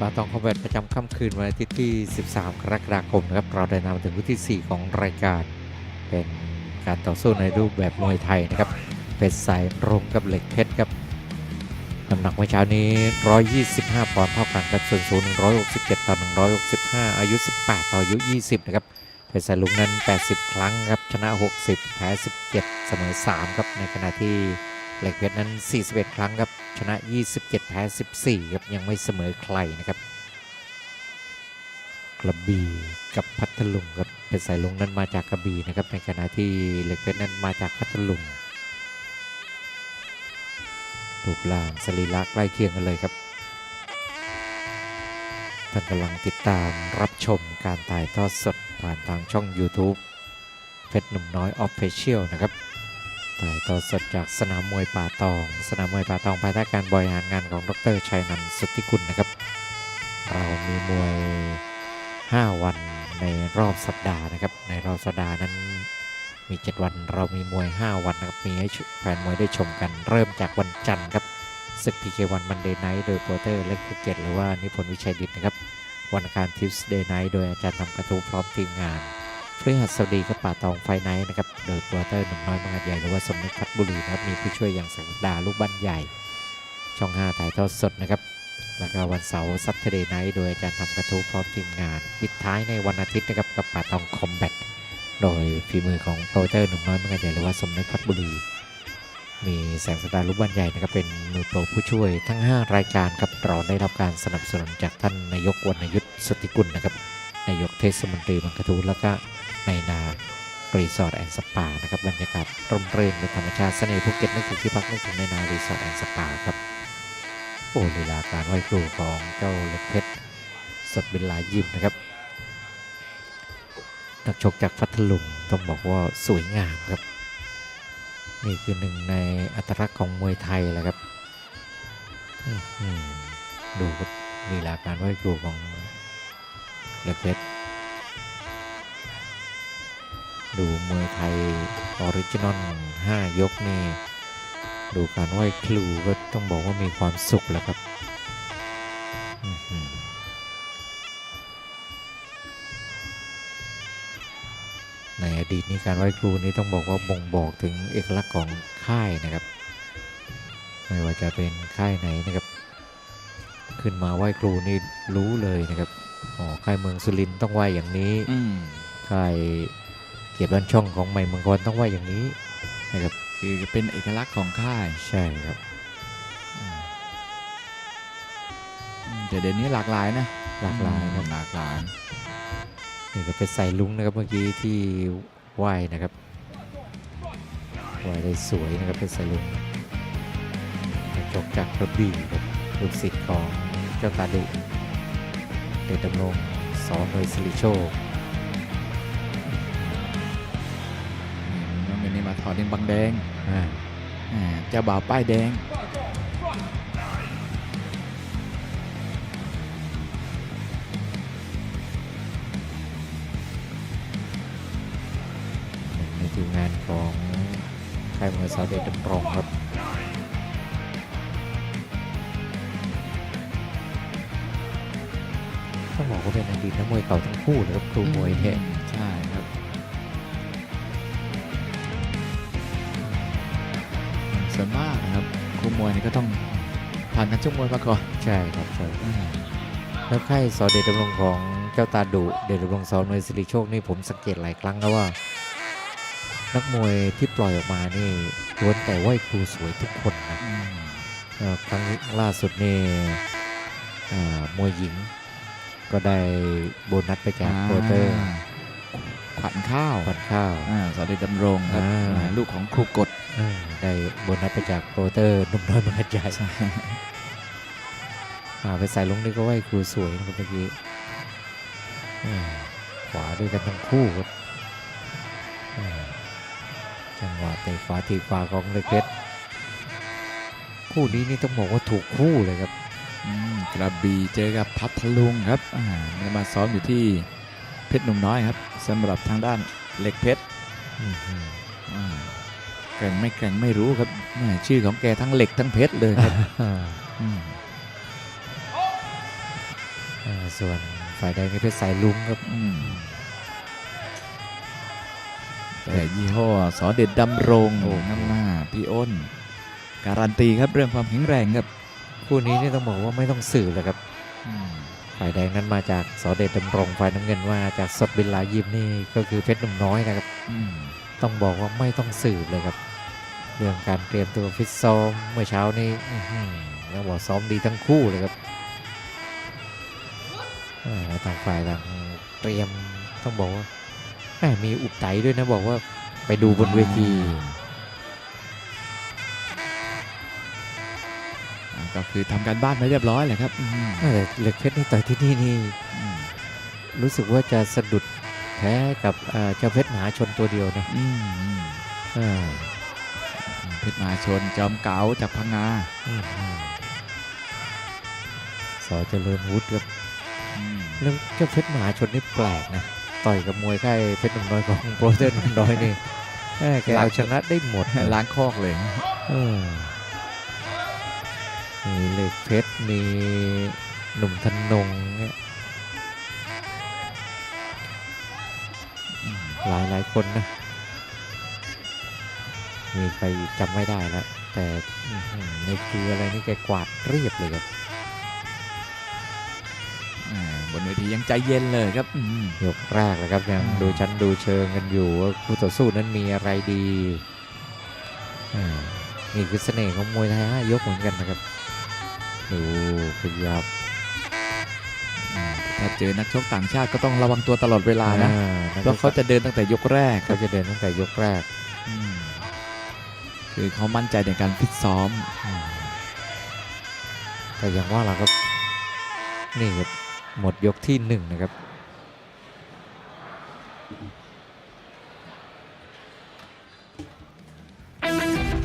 ปาตองคอมแบทประจำค่ำคืนวันอาทิตย์ที่ 13 กรกฎาคมนะครับ เราได้นำมาถึงคู่ที่ 4 ของรายการ เป็นการต่อสู้ในรูปแบบมวยไทยนะครับเป็นสายรงกับเหล็กเพชรครับน้ำหนักเมื่อเช้านี้ 125 ปอนด์เท่ากันครับส่วนสูง167 ต่อ 165 อายุ 18 ต่ออายุ 20 นะครับเพชรสายลุงนั้น 80 ครั้งครับชนะ 60 แพ้ 17 เสมอ 3 ครับในขณะที่ เหล็กเพชรนั้น 41 ครั้งครับ ชนะ 27 แพ้ 14 ครับ ยังไม่เสมอใครนะครับ กระบี่กับพัทลุงครับเพชรสายลุงนั้นมาจากกระบี่นะครับ ในขณะที่เหล็กเพชรนั้นมาจากพัทลุงรูปร่างสรีระใกล้เคียงกันเลยครับ ท่านกำลังติดตามรับชมการถ่ายทอดสดผ่านทางช่อง YouTube เพชรหนุ่มน้อยออฟฟิเชียลนะครับ ถ่ายทอดสดจากสนามมวยป่าตอง สนามมวยป่าตองภายใต้การบริหารงานของดรชัยนันท์สุทธิคุณนะครับเรามีมวย 5 วันในรอบสัปดาห์นะครับ ในรอบสัปดาห์นั้นมี 7 วันเรามีมวย 5 วันนะครับ มีให้แฟนมวยได้ชมกันเริ่มจากวันจันทร์ครับศึกพีเควันมันเดย์ไนท์โดยโปรเตอร์เล็กภูเก็ตหรือว่านิพนธ์วิชัยดิตนะครับ วันอังคารทิวส์เดย์ไนท์โดยอาจารย์ทำกระทู้พร้อมทีมงาน พฤหัสบดีกับป่าตองไฟไนท์นะครับ โดยโปรเตอร์หนุ่มน้อยมังกรใหญ่หรือว่าสมนึกพัฒน์บุรีนะครับ มีผู้ช่วยอย่างสังดาลูกบ้านใหญ่ ช่อง 5 ถ่ายทอดสดนะครับ แล้วก็วันเสาร์ซั t เ r อร์ไนท์โดยอาจารย์ทำกระทู้พร้อมทีมงาน ปิดท้ายในวันอาทิตย์นะครับกับป่าตองคอมแบทโดยฝีมือของโปรเตอร์หนุ่มน้อยมังกรใหญ่หรือว่าสมนึกพัฒน์บุรี มีแสงสตาร์ลูกบ้านใหญ่นะครับเป็นมือโปรผู้ช่วยทั้ง 5 รายการครับเราได้รับการสนับสนุนจากท่านนายกวรรณยุทธ์สุติกุลนะครับนายกเทศมนตรีบางกระทู้แล้วก็ ในนา รีสอร์ทแอนด์สปานะครับบรรยากาศร่มรื่นในธรรมชาติเสน่ห์ภูเก็ตนึกถึงที่พักนึกถึงในนารีสอร์ทแอนด์สปาครับโอ้ลีลาการไหว้ครูของเจ้าเล็กเพชรสดเป็นลายยิมนะครับนักชกจากพัทลุงต้องบอกว่าสวยงามครับ นี่คือหนึ่งในอัตลักษณ์ของมวยไทยแหละครับดูครับลีลาการไหว้ครูของเล็กเพชร ดูมวยไทยออริจินอล5 ยกนี่ ดูการไหว้ครูก็ต้องบอกว่ามีความสุขแล้วครับอื้อหือในอดีตนี้การไหว้ครูนี้ต้องบอกว่าบ่งบอกถึงเอกลักษณ์ของค่ายนะครับ ไม่ว่าจะเป็นค่ายไหนนะครับ ขึ้นมาไหว้ครูนี่รู้เลยนะครับอ๋อค่ายเมืองสุรินทร์ต้องไหว้อย่างนี้อืมค่าย เกียรติบ้านช่องของใหม่เมืองกรต้องไหว้อย่างนี้นะครับคือเป็นเอกลักษณ์ของค่ายใช่ครับอืมแต่เดี๋ยวนี้หลากหลายนะหลากหลายครับหลากหลายนี่ก็เป็นใส่ลุงนะครับเมื่อกี้ที่ไหว้นะครับไหว้ได้สวยนะครับเป็นใส่ลุงนักจกจากกระบี่ครับลูกศิษย์ของเจ้าตาดุเดชดำรงสอนโดยสิริโชค นี่มาถอดเล่นบังแดงเจ้าบ่าวป้ายแดงนึ่งในทีมงานของค่ายมวยสาวเดชดำรงครับต้องบอกว่าเป็นอดีตนักมวยเก่าทั้งคู่เลยครับครูมวยเนี่ย มวยนี่ก็ต้องผ่านการชกมวยมาก่อนใช่ครับใช่อืมแล้วค่ายสอเดชดำรงของเจ้าตาดุเดชดำรงสอนมวยสิริโชคนี่ผมสังเกตหลายครั้งแล้วว่า นักมวยที่ปล่อยออกมานี่ล้วนแต่ไหวครูสวยทุกคนนะอืมเอ่อครั้งล่าสุดนี่เอ่อมวยหญิง ก็ได้โบนัสไปจากโปรเตอร์าขวัญข้าวขวัญข้าวอ่าสวัสดีดำรงครับอ่าอ่าลูกของครูกฎเออ ได้โบนัสไปจากโปรเตอร์หนุ่มน้อยมหาใหญ่ใช่อ่าไปใส่ลงนี่ก็ไหวครูสวยนะครับเมื่อกี้อืมขวาด้วยกันทั้งคู่ครับอืมจังหวะเตะขวาทีบขวาของเล็กเพชรคู่นี้นี่ต้องบอกว่าถูกคู่เลยครับอืมกระบี่เจอกับพัทลุงครับอ่าเนี่ยมาซ้อมอยู่ที่เพชรหนุ่มน้อยครับสำหรับทางด้านเหล็กเพชรอื้อหืออ่า แกร่งไม่แกร่งไม่รู้ครับแม่ชื่อของแกทั้งเหล็กทั้งเพชรเลยครับอ่าอืมอ่าส่วนฝ่ายแดงนี่เพชรสายลุงครับอืมแต่ยี่ห้อสอเด็ดดำรงน้ำหน้าพี่อ้น การันตีครับเรื่องความแข็งแรงครับคู่นี้นี่ต้องบอกว่าไม่ต้องสื่อเลยครับอืมฝ่ายแดงนั้นมาจากสอเดชดำรงฝ่ายน้ำเงินว่าจากสดบินลายิมนี่ก็คือเพชรหนุ่มน้อยนะครับอืมต้องบอกว่าไม่ต้องสืบเลยครับ เรื่องการเตรียมตัวฟิตซ้อมเมื่อเช้านี้อื้อหือต้องบอกซ้อมดีทั้งคู่เลยครับอ่าต่างฝ่ายต่างเตรียมต้องบอกว่าแหม่มีอุบไตด้วยนะบอกว่าไปดูบนเวทีอ่าก็คือทำการบ้านไว้เรียบร้อยแหละครับอืมแต่เหล็กเพชรนี่ต่อยที่นี่นี่อืมรู้สึกว่าจะสะดุดแพ้กับเอ่อเจ้าเพชรมหาชนตัวเดียวนะ อืมอืมอ่าเพชรมหาชนจอมเก๋าจากพังงาอืมอืมสอเจริญวุฒิครับอืมแล้วเจ้าเพชรมหาชนนี่แปลกนะ ต่อยกับมวยค่ายเพชรหนุ่มน้อยของโปรเตอร์หนุ่มน้อยนี่แม่แกเอาชนะได้หมดนะล้างคอกเลยเออมีเหล็กเพชรมีหนุ่มธนงเนี่ยอืมหลายหลายคนนะ มีใครจำไม่ได้แล้วแต่อื้อหือในคืออะไรนี่แกกวาดเรียบเลยครับอ่าบนเวทียังใจเย็นเลยครับอืมยกแรกเลยครับยังอืมดูชั้นดูเชิงกันอยู่ว่าคู่ต่อสู้นั้นมีอะไรดีอ่านี่คือเสน่ห์ของมวยไทยห้ายกเหมือนกันนะครับดูขยับอ่าถ้าเจอนักชกต่างชาติก็ต้องระวังตัวตลอดเวลานะอ่เพราะเขาจะเดินตั้งแต่ยกแรกคเขารับจะเดินตั้งแต่ยกแรกอืม คือเขามั่นใจในการฟิตซ้อมอืมแต่อย่างว่าล่ะครับ นี่ครับ หมดยกที่หนึ่งนะครับ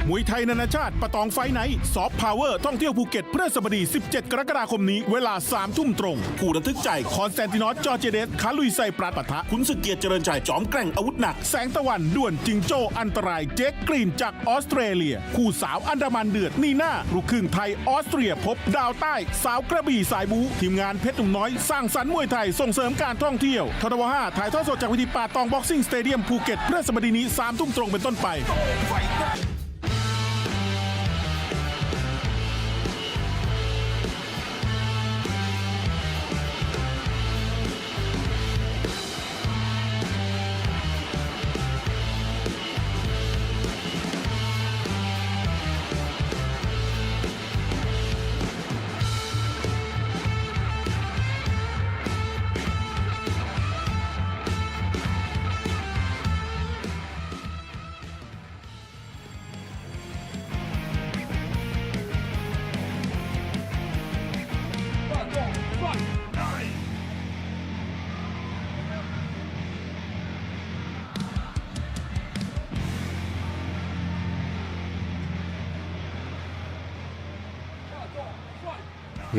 มวยไทยนานาชาติประตองไฟท์ไนซอฟพาวเวอร์ท่องเที่ยวภูเก็ตพฤหัสบดี 17 กรกฎาคมนี้เวลา 3 ทุ่มตรงผู้ระทึกใจคอนสแตนตินอสจอร์เจเดสคาลุยไซปราดปะทะขุนศึกเกียรติเจริญใจจอมแกร่งอาวุธหนัก แสงตะวันด่วนจิงโจ้อันตรายเจ๊กกรีนจากออสเตรเลีย คู่สาวอันดามันเดือดนีน่าลูกครึ่งไทยออสเตรียพบดาวใต้ สาวกระบี่สายบูทีมงานเพชรหนุ่มน้อยสร้างสรรค์มวยไทยส่งเสริมการท่องเที่ยวททว5ถ่ายทอดสดจากเวิธีป่าตองบ็อกซิ่งสเตเดียมภูเก็ตพฤหัสบดีนี้3ทุ่มตรงเป็นต้นไป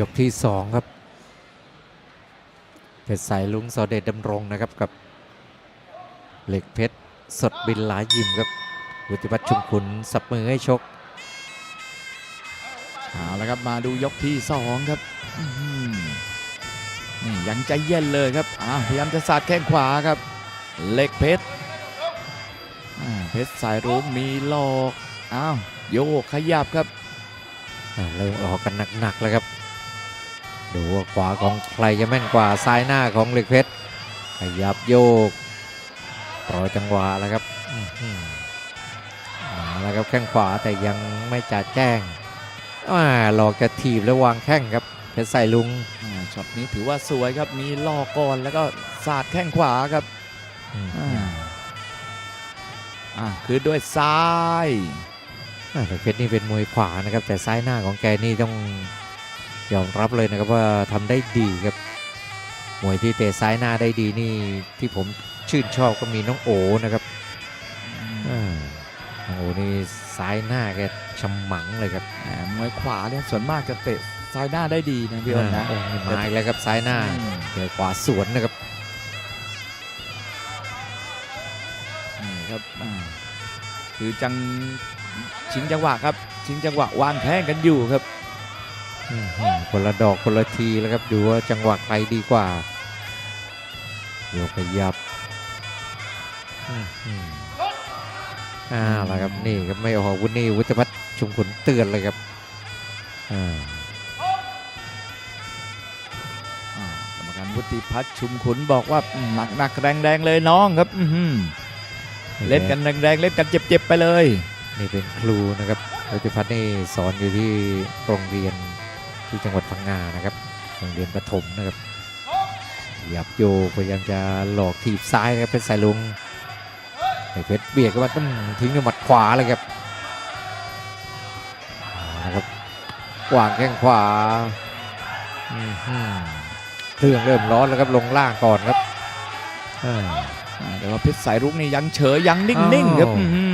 ยกที่สองครับเพชรสายลุงสอเดชดำรงนะครับกับ เหล็กเพชรสดบินหลายยิมครับวุฒิวัฒน์ชุมขุนสับมือให้ชกเอาละครับมาดูยกที่สองครับอื้อหือนี่ยังใจเย็นเลยครับอ่าพยายามจะสาดแข้งขวาครับเหล็กเพชรอ่าเพชรสายรุ้งมีหลอกอ้าวโยกขยับครับอ่าเริ่มออกกันหนักๆแล้วครับ ดูว่าขวาของใครจะแม่นกว่าซ้ายหน้าของเหล็กเพชรขยับโยกรอจังหวะแล้วครับอื้อหือมาแล้วครับแข้งขวาแต่ยังไม่จัดแจ้งอ่าหลอกจะถีบแล้ววางแข้งครับเพชรสายลุงอ่าช็อตนี้ถือว่าสวยครับมีลอกก่อนแล้วก็สาดแข้งขวาครับอืมอ่าอ่าคือด้วยซ้ายอ่าแต่เพชรนี่เป็นมวยขวานะครับ แต่ซ้ายหน้าของแกนี่ต้อง ยอมรับเลยนะครับว่าทำได้ดีครับมวยที่เตะซ้ายหน้าได้ดีนี่ที่ผมชื่นชอบก็มีน้องโอนะครับอ่าน้องโอนี่ซ้ายหน้าแกฉมังเลยครับอ่ามวยขวาเนี่ยส่วนมากจะเตะซ้ายหน้าได้ดีนะพี่อ้นนะโอ้นี่มาอีกแล้วครับซ้ายหน้าอืมเจอขวาสวนนะครับนี่ครับอ่าคือจังชิงจังหวะครับชิงจังหวะวางแข้งกันอยู่ครับอื้อหือ คนละดอกคนละทีแล้วครับดูว่าจังหวะใครดีกว่าโยกขยับอื้อหืออ่าแล้วครับนี่ครับไม่ออกอาวุธนี่วุฒิพัฒน์ชุมขุนเตือนเลยครับอ่าอ่ากรรมการวุฒิพัฒน์ชุมขุนบอกว่าอืมหนักหนักแรงแรงๆเลยน้องครับอื้อหือเล่นกันแรงแรงๆเล่นกันเจ็บๆไปเลย นี่เป็นครูนะครับวุฒิพัฒน์นี่สอนอยู่ที่โรงเรียน ที่จังหวัดพังงานะครับโรงเรียนประถมนะครับขยับโยกพยายามจะหลอกถีบซ้ายนะครับเพชรสายลุงไอ้เพชรเบียดเข้ามาต้องทิ้งด้วยหมัดขวาเลยครับเอาละครับวางแข้งขวาอื้อหือเครื่องเริ่มร้อนแล้วครับลงล่างก่อนครับอ่าอ่าแต่ว่าเพชรสายรุ้งนี่ยังเฉยยังนิ่งๆครับอ้าวอื้อหือ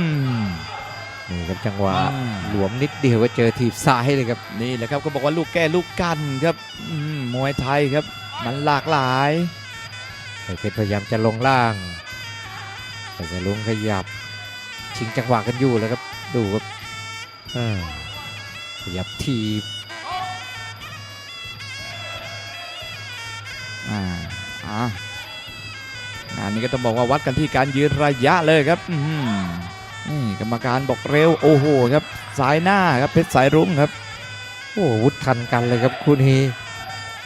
นี่ครับจังหวะอ่าหลวมนิดเดียวก็เจอถีบซ้ายเลยครับ นี่แหละครับก็บอกว่าลูกแก้ลูกกันครับอื้อหือมวยไทยครับ มันหลากหลายไอ้เพชรพยายามจะลงล่างแต่จะลุงขยับ ชิงจังหวะกันอยู่แล้วครับ ดูครับอ่าขยับทีบอ่าอ่างานนี้ก็ต้องบอกว่าวัดกันที่การยืนระยะเลยครับอื้อหือ นี่กรรมการบอกเร็วโอ้โหครับสายหน้าครับเพชรสายรุ้งครับ โอ้วุฒทันกันเลยครับคู่นี้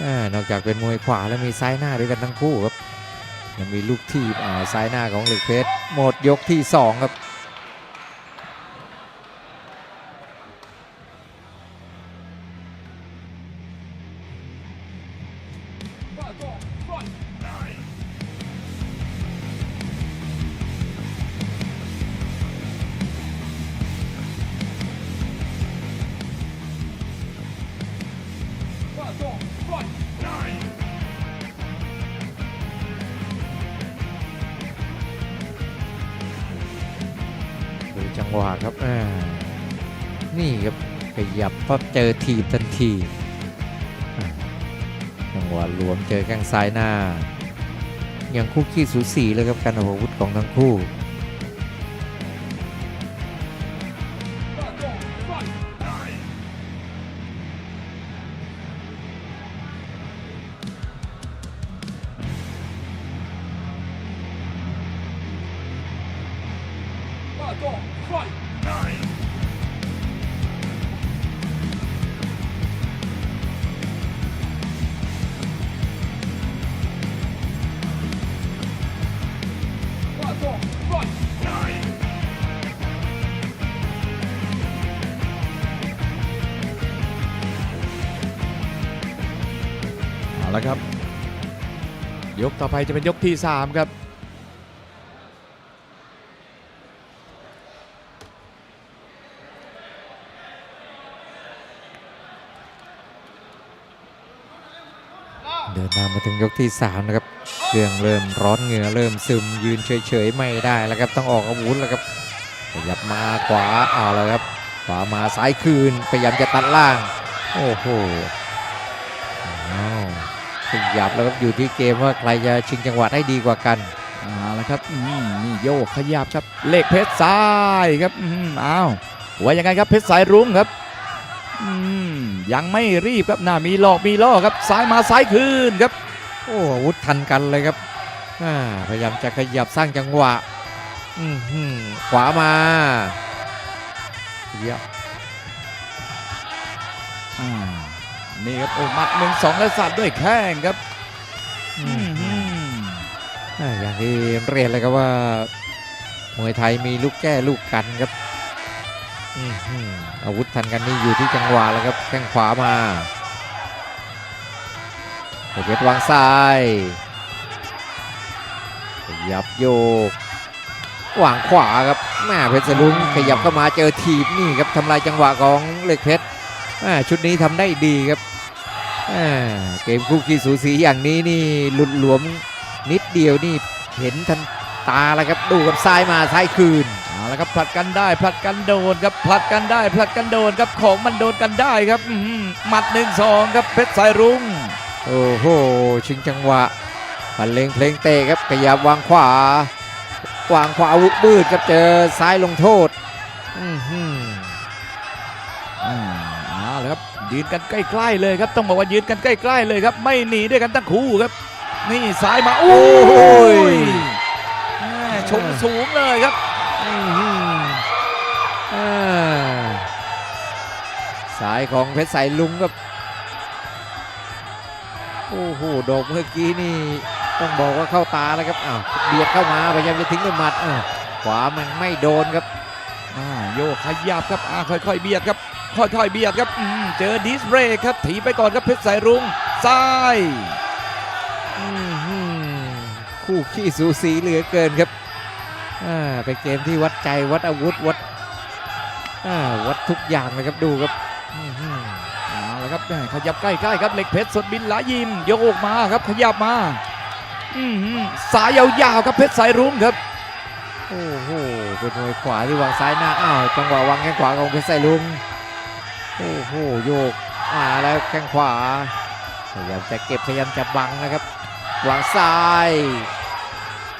อ่านอกจากเป็นมวยขวาแล้วมีซ้ายหน้าด้วยกันทั้งคู่ครับยังมีลูกทีบอ่ซ้ายหน้าของเหล็กเพชรหมดยกที่สองครับ ยับปั๊บเจอทีบทันทีจังหวะหลวมเจอแข้งซ้ายหน้ายังคู่ขี้สูสีเลยครับการออกอาวุธของทั้งคู่ ต่อไปจะเป็นยกที่ 3 ครับ เดินทางมาถึงยกที่ 3 นะครับเครื่องเริ่มร้อนเหงื่อเริ่มซึมยืนเฉยๆ ไม่ได้แล้วครับ ต้องออกอาวุธแล้วครับขยับมาขวาเอาแล้วครับ ขวามาซ้ายคืนพยายามจะตัดล่าง โอ้โห ขยับแล้วครับอยู่ที่เกมว่าใครจะชิงจังหวะได้ดีกว่ากันเอาละครับอืมนี่โยกขยับครับเลขเพชรซ้ายครับอืมอ้าวว่ายังไงครับเพชรสายรุ้งครับอืมยังไม่รีบครับหน้ามีหลอกมีล่อครับซ้ายมาซ้ายคืนครับ โอ้อาวุธทันกันเลยครับอ่าพยายามจะขยับสร้างจังหวะอื้อหือขวามาขยับอ่า นี่ครับโอ้หมัดหนึ่งสองและสัตว์ด้วยแข้งครับอือื้อมหืออ่าอย่างที่เรียนเลยครับว่า มวยไทยมีลูกแก้ลูกกันครับอื้อหืออาวุธทันกันนี่อยู่ที่จังหวะแล้วครับแข้งขวามาเพชรวางซ้ายขยับโยกวางขวาครับแม่เพชรสลุงขยับเข้ามาเจอทีบนี่ครับทำลายจังหวะของเหล็กเพชรแม่ชุดนี้ทำได้ดีครับแม่ เกมคู่ขี้สูสีอย่างนี้นี่หลุดหลวมนิดเดียวนี่เห็นทันตาแล้วครับดูกับซ้ายมาซ้ายคืนเอาละครับผลัดกันได้ผลัดกันโดนครับผลัดกันได้ผลัดกันโดนครับของมันโดนกันได้ครับอื้อหือหมัดหนึ่งสองครับเพชรสายรุ้งโอ้โหชิงจังหวะบรรเลงเพลงเตะครับขยับวางขวาวางขวาอาวุธบืดครับเจอซ้ายลงโทษอื้อ ยืนกันใกล้ๆเลยครับต้องบอกว่ายืนกันใกล้ๆเลยครับ ไม่หนีด้วยกันทั้งคู่ครับ นี่ซ้ายมาโอ้ยแม่ชมสูงเลยครับอื้อหืออ่าสายของเพชรสายลุงครับโอ้โหดอกเมื่อกี้นี่ต้องบอกว่าเข้าตาแล้วครับอ้าวเบียดเข้ามาพยายามจะทิ้งด้วยหมัดอ้าวขวามันไม่โดนครับอ่าโยกขยับครับอ่าค่อยๆเบียดครับ ค่อยๆเบียดครับเจอดิสเบรกครับถีไปก่อนครับเพชรสายรุ้งซ้ายคู่ขี้สูสีเหลือเกินครับอ่าเป็นเกมที่วัดใจวัดอาวุธวัดอ่าวัดทุกอย่างเลยครับดูครับเอาละครับแม่ขยับใกล้ๆครับเหล็กเพชรสดบินหลายิมโยกมาครับขยับมาอื้อหือสายยาวๆครับเพชรสายรุ้งครับโอ้โหเป็นมวยขวาที่วางซ้ายหน้าอ้าวจังหวะวางแข้งขวาของเพชรไซลุง โอ้โหโยกมาแล้วแข้งขวาพยายามจะเก็บพยายามจะบังนะครับวางซ้าย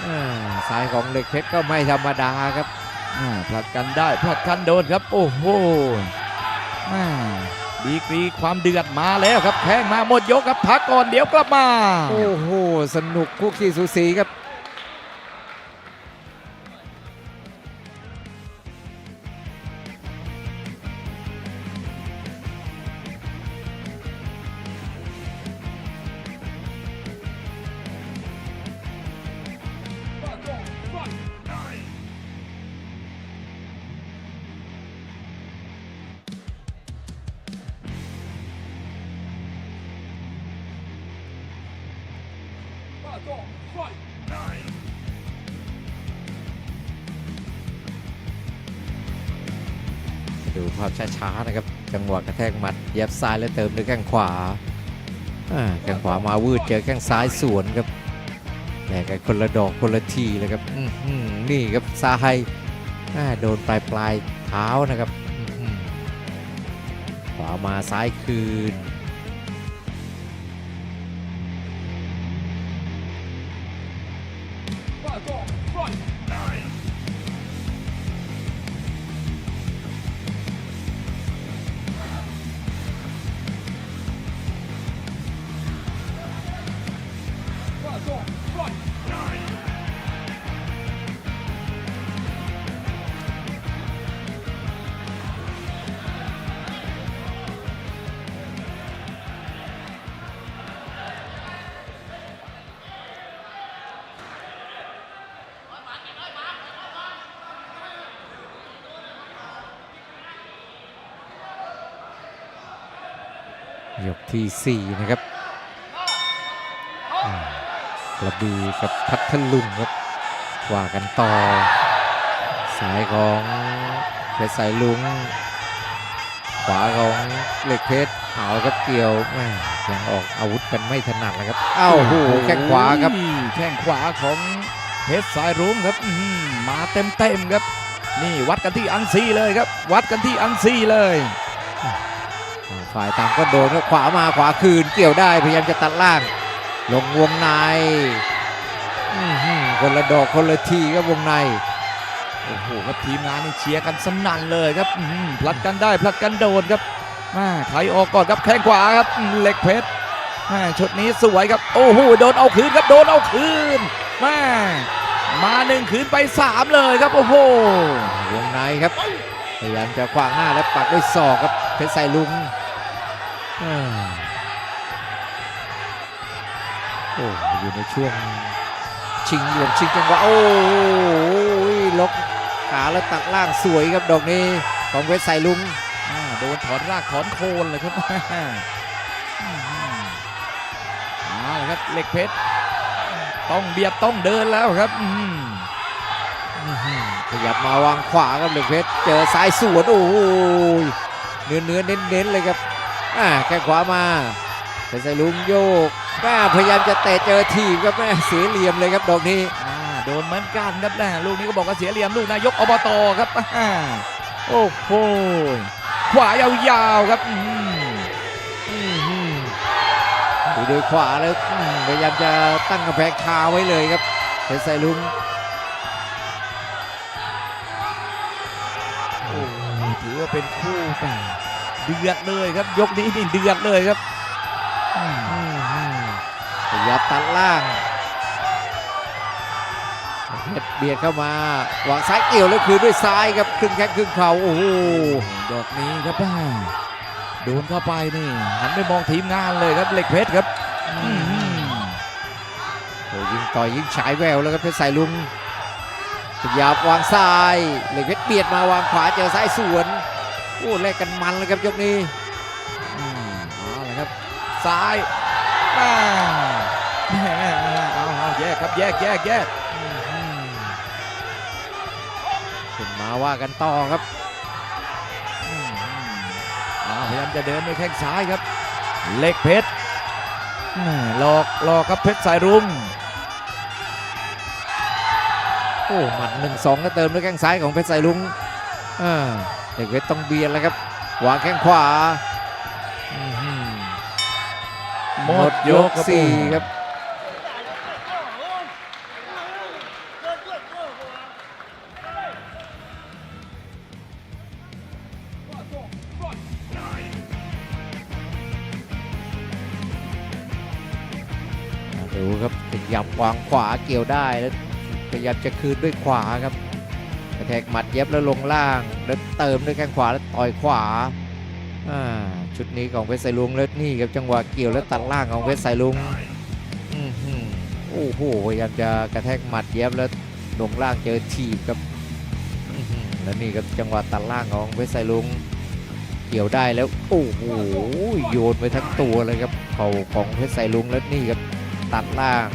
อ่าซ้ายของเหล็กเพชรก็ไม่ธรรมดาครับอ่าผลัดกันได้ผลัดกันโดนครับ โอ้โหแม่ดีกรีความเดือดมาแล้วครับแข้งมาหมดยกครับพักก่อนเดี๋ยวกลับมา โอ้โห สนุกคู่ขี้สูสีครับ ดูภาพช้าๆนะครับจังหวะกระแทกหมัดเย็บซ้ายแล้วเติมด้วยแข้งขวาแข้งขวามาวืดเจอแข้งซ้ายสวนครับแลกกันคนละดอกคนละทีเลยครับนี่ครับซ้ายโดนปลายปลายเท้านะครับขวามาซ้ายคืน ยกที่ 4 นะครับอืมกระบีกับพัทลุงครับว่ากันต่อ สายของเพชรสายลุง ขวาของเหล็กเพชรเอาครับเกี่ยวแม่ยังออกอาวุธกันไม่ถนัดนะครับเอ้าโหแข้งขวาครับโอ้ยแข้งขวาของเพชรสายรุ้งครับอื้อหือมาเต็มๆครับ นี่วัดกันที่อันซีเลยครับ วัดกันที่อันซีเลย ฝ่ายต่างก็โดนครับขวามาขวาคืนเกี่ยวได้พยายามจะตัดล่าง ลงวงในอื้อหือคนละดอกคนละทีครับวงในโอ้โหครับทีมงานนี่เชียร์กันสนั่นเลยครับอื้อหือผลัดกันได้ผลัดกันโดนครับมาใครออกก่อนครับแข้งขวาครับอื้อเหล็กเพชรมาชุดนี้สวยครับโอ้โหโดนเอาคืนครับโดนเอาคืนมามาหนึ่งคืนไปสามเลยครับโอ้โหวงในครับพยายามจะขวางหน้าและปักด้วยศอกครับเพชรใส่ลุงอ่า โอ้อยู่ในช่วงชิงเหลี่ยมชิงจังหวะโอ้ยล็อกขาแล้วตัดล่างสวยครับดอกนี้ของเพชรใส่ลุงโดนถอนรากถอนโคนเลยครับอื้อหือเละครับเหล็กเพชรต้องเบียดต้องเดินแล้วครับขยับมาวางขวาครับเหล็กเพชรเจอซ้ายสวนโอ้ยเนื้อเนื้อเน้นเน้นๆเลยครับ อ่าแข้งขวามาเพชรใส่ลุงโยกแม่พยายามจะเตะเจอทีบครับแม่เสียเหลี่ยมเลยครับดอกนี้อ่าโดนเหมือนกันครับแน่ลูกนี้ก็บอกว่าเสียเหลี่ยมลูกนายกอบตครับอ่าโอ้โหขวายาวๆครับอื้อหืออื้อหือดูโดยขวาแล้วอื้อพยายามจะตั้งกระแพงคาไว้เลยครับเพชรไซลุงโอ้โหถือว่าเป็นคู่แข่ง เดือดเลยครับ ยกนี้นี่เดือดเลยครับอืมอืมอืมขยับตัดล่างเพชรเบียดเข้ามาวางซ้ายเกี่ยวแล้วคืนด้วยซ้ายครับครึ่งแข้งครึ่งเข่าโอ้โหดอกนี้ครับอ่าโดนเข้าไปนี่หันไปมองทีมงานเลยครับเหล็กเพชรครับอืมโอ้ยิงต่อยยิงฉายแววแล้วครับเพชรสายลุงขยับวางซ้ายเหล็กเพชรเบียดมาวางขวาเจอซ้ายสวน โอ้แลกกันมันเลยครับยกนี้อืมเอาละครับซ้ายอ่าแม่เอาเอาแยกครับแยกแยกแยกขึ้นมาว่ากันต่อครับพยายามจะเดินด้วยแข้งซ้ายครับเล็กเพชรหลอกหลอกครับเพชรสายรุ้งโอ้หมัดหนึ่งสองก็เติมด้วยแข้งซ้ายของเพชรสายลุงอ่า เด็กเพชรต้องเบียดแล้วครับวางแข้งขวาหมดยกสี่ครับดูครับขยับวางขวาเกี่ยวได้แล้วพยายามจะคืนด้วยขวาครับ แทกหมัดเย็บแล้วลงล่างแล้วเติมด้วยแข้งขวาแล้วต่อยขวาอ่าชุดนี้ของเพชรสายลุงแล้วนี่ครับจังหวะเกี่ยวแล้วตัดล่างของเพชรสายลุงอื้อหือโอ้โหพยายามจะกระแทกหมัดเย็บแล้วลงล่างเจอถีบครับอื้อหือแล้วนี่ครับจังหวะตัดล่างของเพชรสายลุงเกี่ยวได้แล้วโอ้โหโยนไปทั้งตัวเลยครับเข่าของเพชรสายลุงแล้วนี่ครับตัดล่าง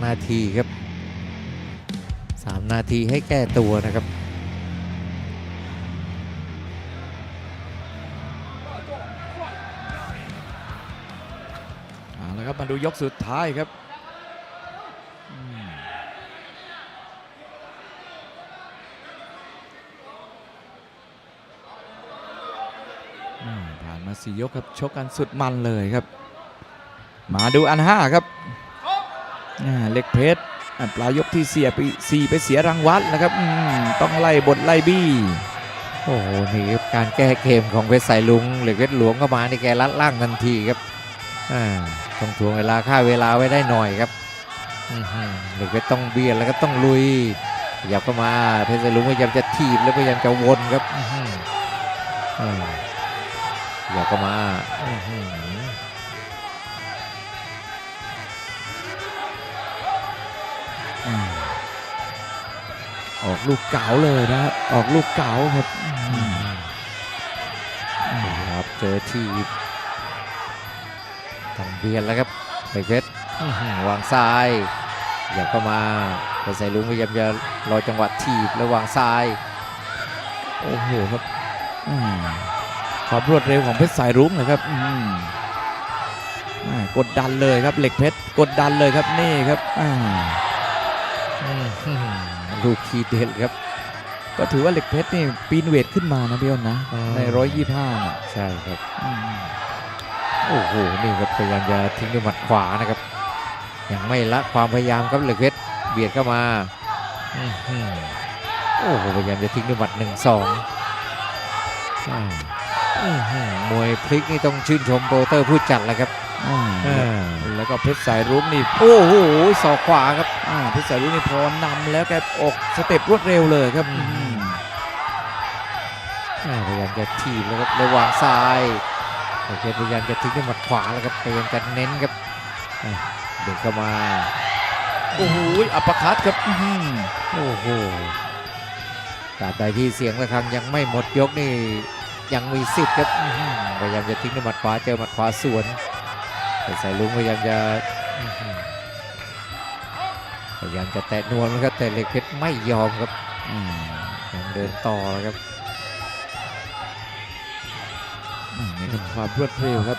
3 นาทีครับ 3 นาทีให้แก้ตัวนะครับเอาละครับมาดูยกสุดท้ายครับมอืมผ่านมาสี่ยกครับชกกันสุดมันเลยครับ มาดูอันห้าครับ เล็กเพชรปลายยกที่เสียไปสี่ไปเสียรังวัดนะครับต้องไล่บทไล่บี้โอ้โหนี่การแก้เกมของเพชรสายลุงเหล็กเพชรหลวงเข้ามาในแกลัดล่างทันทีครับต้องทวงเวลาค่าเวลาไว้ได้หน่อยครับเหล็กเพชรต้องเบียดแล้วก็ต้องลุยขยับเข้ามาเพชรสายลุงพยายามจะถีบแล้วพยายามจะวนครับอื้อหืออ่าขยับเข้ามา ออกลูกเก๋าเลยนะครับออกลูกเก๋าครับอืมครับเจอทีบต้องเบียดแล้วครับเหล็กเพชรอื้อหือวางซ้ายขยับเข้ามาเพชรสายลุงพยายามจะรอจังหวะถีบแล้ววางซ้ายโอ้โหครับอืมความรวดเร็วของเพชรสายรุ้งนะครับอืมอ่ากดดันเลยครับเหล็กเพชรกดดันเลยครับนี่ครับอ่าอื้อหือ ลูกทีเด็ดครับ ก็ถือว่าเหล็กเพชรนี่ปีนเวทขึ้นมานะพี่อ้นนะอืมในร้อยยี่ห้าเนี่ยใช่ครับอืมโอ้โห นี่ครับพยายามจะทิ้งด้วยหมัดขวานะครับ ยังไม่ละความพยายามครับเหล็กเพชรเบียดเข้ามาอื้อหือโอ้โหพยายามจะทิ้งด้วยหมัดหนึ่งสองอ่าอื้อหือมวยพลิกนี่ต้องชื่นชมโปรโมเตอร์ผู้จัดแล้วครับอ่าอ่า แล้วก็เพชรสายรุ้งนี่โอ้โหศอกขวาครับอ่าเพชรสายรุ้งนี่พอนำแล้วแกออกสเต็ปรวดเร็วเลยครับอืมอืมอ่าพยายามจะทีบแล้วครับระหว่างซ้ายเหล็กเพชรพยายามจะทิ้งด้วยหมัดขวาแล้วครับพยายามจะเน้นครับอะเด็กเข้ามาโอ้โหอัปเปอร์คัตครับอื้อหือโอ้โหตราบใดที่เสียงระฆังยังไม่หมดยกนี่ยังมีสิทธิ์ครับอื้อหือพยายามจะทิ้งด้วยหมัดขวาเจอหมัดขวาสวนแต่ สายลุงพยายามจะพยายามจะแตะนวลครับแต่เหล็กเพชรไม่ยอมครับยังเดินต่อครับนี่เป็นความรวดเร็วครับ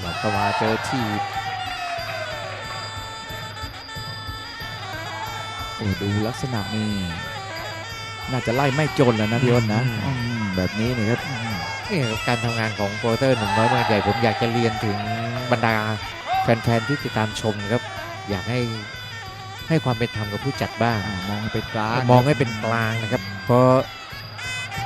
หลับเข้ามาเจอทีบโอ้ดูลักษณะนี่น่าจะไล่ไม่จนแล้วนะพี่อ้นนะแบบนี้นี่ครับ นี่ครับการทำงานของโปรโมเตอร์หนุ่มน้อยเมืองใหญ่ผมอยากจะเรียนถึงบรรดาแฟนๆที่ติดตามชมครับ อยากให้ให้ความเป็นธรรมกับผู้จัดบ้าง อ่ามองให้เป็นกลางมองให้เป็นกลางนะครับ เพราะ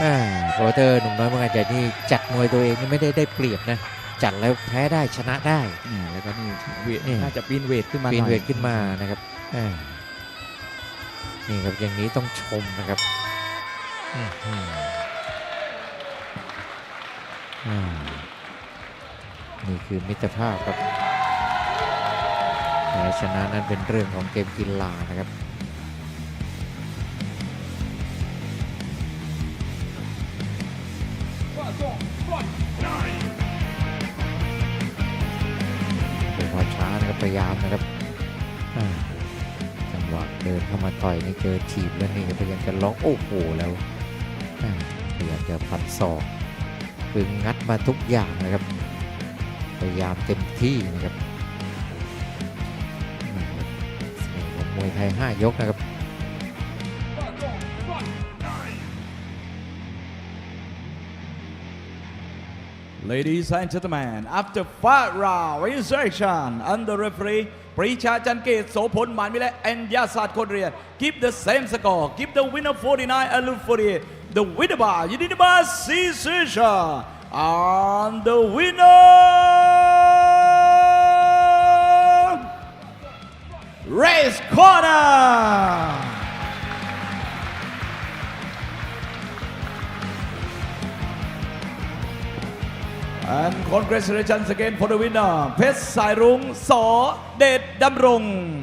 อ่าโปรโมเตอร์หนุ่มน้อยเมืองใหญ่นี่จัดมวยตัวเองนี่ไม่ได้ได้เปรียบนะ จัดแล้วแพ้ได้ชนะได้ นี่แล้วก็นี่เวทนี่ น่าจะปีนเวทขึ้นมาปีนหน่อยเวทขึ้นมานะครับอ่านี่ครับอย่างนี้ต้องชมนะครับอื้อหืออ่า นี่คือมิตรภาพครับแพ้ชนะนั้นเป็นเรื่องของเกมกีฬานะครับเป็นความช้านะครับพยายามนะครับอ่าจังหวะเดินเข้ามาต่อยนี่เจอถีบแล้วนี่ก็พยายามจะล็อกโอ้โหแล้วอ่าพยายามจะพันศอก คืองัดมาทุกอย่างนะครับ พยายามเต็มที่นะครับมวยไทย 5 ยกนะครับ Ladies and gentlemen, after five round instruction under referee Pricha Jankit, Sopon Manmile and Yasat Kodria keep the same score. Keep the winner 49 and lose 48. The winner by Unidaba decision. And the winner race corner. And congratulations again for the winner เพชรสายรุ้งสอเดชดำรง